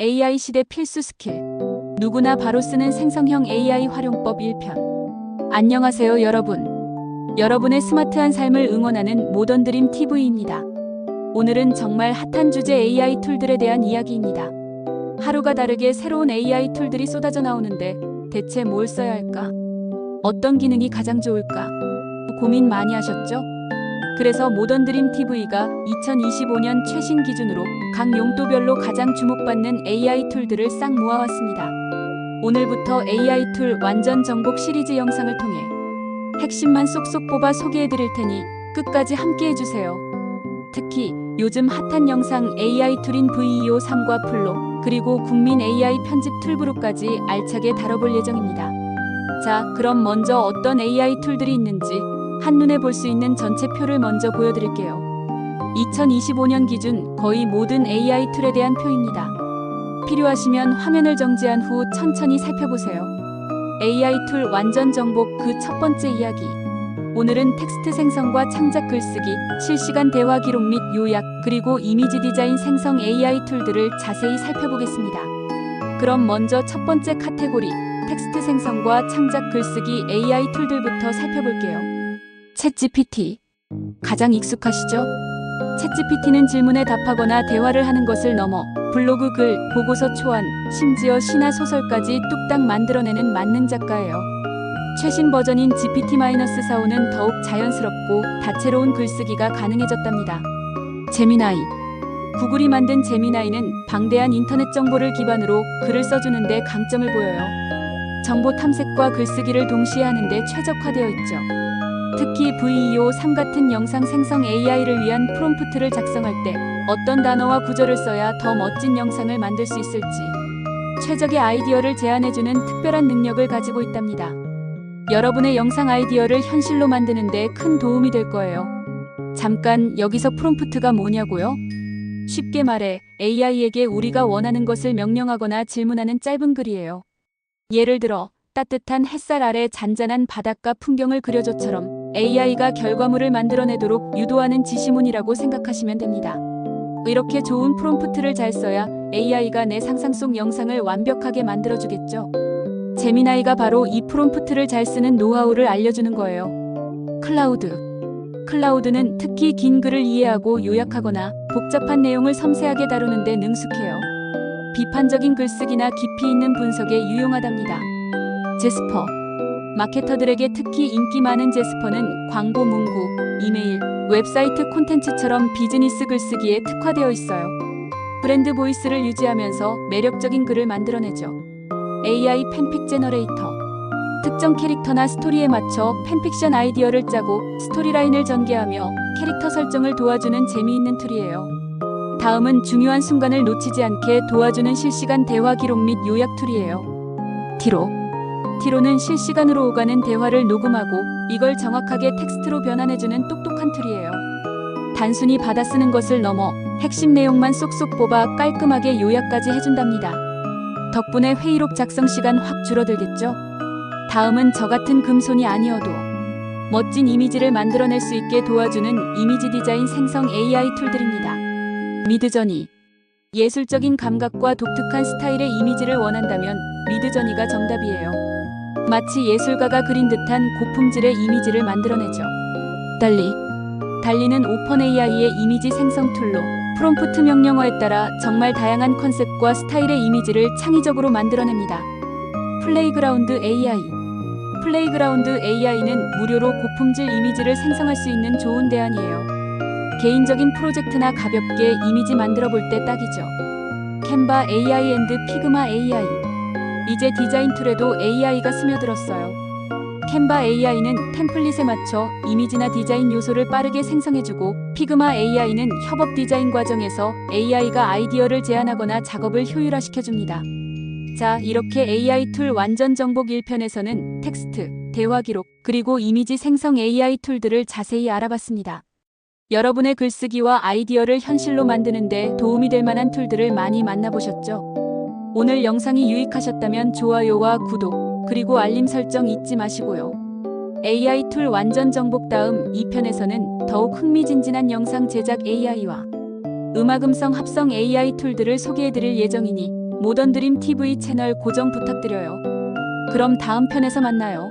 AI 시대 필수 스킬. 누구나 바로 쓰는 생성형 AI 활용법 1편. 안녕하세요, 여러분. 여러분의 스마트한 삶을 응원하는 모던 드림 TV입니다. 오늘은 정말 핫한 주제 AI 툴들에 대한 이야기입니다. 하루가 다르게 새로운 AI 툴들이 쏟아져 나오는데 대체 뭘 써야 할까? 어떤 기능이 가장 좋을까? 고민 많이 하셨죠? 그래서 모던 드림 TV가 2025년 최신 기준으로 각 용도별로 가장 주목받는 AI 툴들을 싹 모아왔습니다. 오늘부터 AI 툴 완전 정복 시리즈 영상을 통해 핵심만 쏙쏙 뽑아 소개해 드릴 테니 끝까지 함께 해주세요. 특히 요즘 핫한 영상 AI 툴인 VEO 3과 플로 그리고 국민 AI 편집 툴브로까지 알차게 다뤄볼 예정입니다. 자, 그럼 먼저 어떤 AI 툴들이 있는지 한눈에 볼 수 있는 전체 표를 먼저 보여드릴게요. 2025년 기준 거의 모든 AI 툴에 대한 표입니다. 필요하시면 화면을 정지한 후 천천히 살펴보세요. AI 툴 완전 정복 그 첫 번째 이야기. 오늘은 텍스트 생성과 창작 글쓰기, 실시간 대화 기록 및 요약, 그리고 이미지 디자인 생성 AI 툴들을 자세히 살펴보겠습니다. 그럼 먼저 첫 번째 카테고리, 텍스트 생성과 창작 글쓰기 AI 툴들부터 살펴볼게요. 챗GPT. 가장 익숙하시죠? 챗GPT는 질문에 답하거나 대화를 하는 것을 넘어 블로그 글, 보고서 초안, 심지어 시나 소설까지 뚝딱 만들어내는 만능 작가예요. 최신 버전인 GPT-4.5는 더욱 자연스럽고 다채로운 글쓰기가 가능해졌답니다. 제미나이. 구글이 만든 제미나이는 방대한 인터넷 정보를 기반으로 글을 써주는데 강점을 보여요. 정보 탐색과 글쓰기를 동시에 하는데 최적화되어 있죠. 특히 VEO 3 같은 영상 생성 AI를 위한 프롬프트를 작성할 때 어떤 단어와 구절을 써야 더 멋진 영상을 만들 수 있을지 최적의 아이디어를 제안해주는 특별한 능력을 가지고 있답니다. 여러분의 영상 아이디어를 현실로 만드는데 큰 도움이 될 거예요. 잠깐 여기서 프롬프트가 뭐냐고요? 쉽게 말해 AI에게 우리가 원하는 것을 명령하거나 질문하는 짧은 글이에요. 예를 들어 따뜻한 햇살 아래 잔잔한 바닷가 풍경을 그려줘처럼 AI가 결과물을 만들어내도록 유도하는 지시문이라고 생각하시면 됩니다. 이렇게 좋은 프롬프트를 잘 써야 AI가 내 상상 속 영상을 완벽하게 만들어주겠죠. 제미나이가 바로 이 프롬프트를 잘 쓰는 노하우를 알려주는 거예요. 클라우드. 클라우드는 특히 긴 글을 이해하고 요약하거나 복잡한 내용을 섬세하게 다루는데 능숙해요. 비판적인 글쓰기나 깊이 있는 분석에 유용하답니다. 제스퍼. 마케터들에게 특히 인기 많은 제스퍼는 광고 문구, 이메일, 웹사이트 콘텐츠처럼 비즈니스 글쓰기에 특화되어 있어요. 브랜드 보이스를 유지하면서 매력적인 글을 만들어내죠. AI 팬픽 제너레이터. 특정 캐릭터나 스토리에 맞춰 팬픽션 아이디어를 짜고 스토리라인을 전개하며 캐릭터 설정을 도와주는 재미있는 툴이에요. 다음은 중요한 순간을 놓치지 않게 도와주는 실시간 대화 기록 및 요약 툴이에요. 티로. 티로는 실시간으로 오가는 대화를 녹음하고 이걸 정확하게 텍스트로 변환해주는 똑똑한 툴이에요. 단순히 받아쓰는 것을 넘어 핵심 내용만 쏙쏙 뽑아 깔끔하게 요약까지 해준답니다. 덕분에 회의록 작성 시간 확 줄어들겠죠? 다음은 저 같은 금손이 아니어도 멋진 이미지를 만들어낼 수 있게 도와주는 이미지 디자인 생성 AI 툴들입니다. 미드저니. 예술적인 감각과 독특한 스타일의 이미지를 원한다면 미드저니가 정답이에요. 마치 예술가가 그린 듯한 고품질의 이미지를 만들어내죠. 달리. 달리는 오픈 AI의 이미지 생성 툴로 프롬프트 명령어에 따라 정말 다양한 컨셉과 스타일의 이미지를 창의적으로 만들어냅니다. 플레이그라운드 AI. 플레이그라운드 AI는 무료로 고품질 이미지를 생성할 수 있는 좋은 대안이에요. 개인적인 프로젝트나 가볍게 이미지 만들어 볼 때 딱이죠. 캔바 AI 앤드 피그마 AI. 이제 디자인 툴에도 AI가 스며들었어요. 캔바 AI는 템플릿에 맞춰 이미지나 디자인 요소를 빠르게 생성해주고 피그마 AI는 협업 디자인 과정에서 AI가 아이디어를 제안하거나 작업을 효율화시켜줍니다. 자, 이렇게 AI 툴 완전 정복 1편에서는 텍스트, 대화 기록, 그리고 이미지 생성 AI 툴들을 자세히 알아봤습니다. 여러분의 글쓰기와 아이디어를 현실로 만드는데 도움이 될 만한 툴들을 많이 만나보셨죠? 오늘 영상이 유익하셨다면 좋아요와 구독, 그리고 알림 설정 잊지 마시고요. AI 툴 완전 정복 다음 2편에서는 더욱 흥미진진한 영상 제작 AI와 음악 음성 합성 AI 툴들을 소개해드릴 예정이니 모던 드림 TV 채널 고정 부탁드려요. 그럼 다음 편에서 만나요.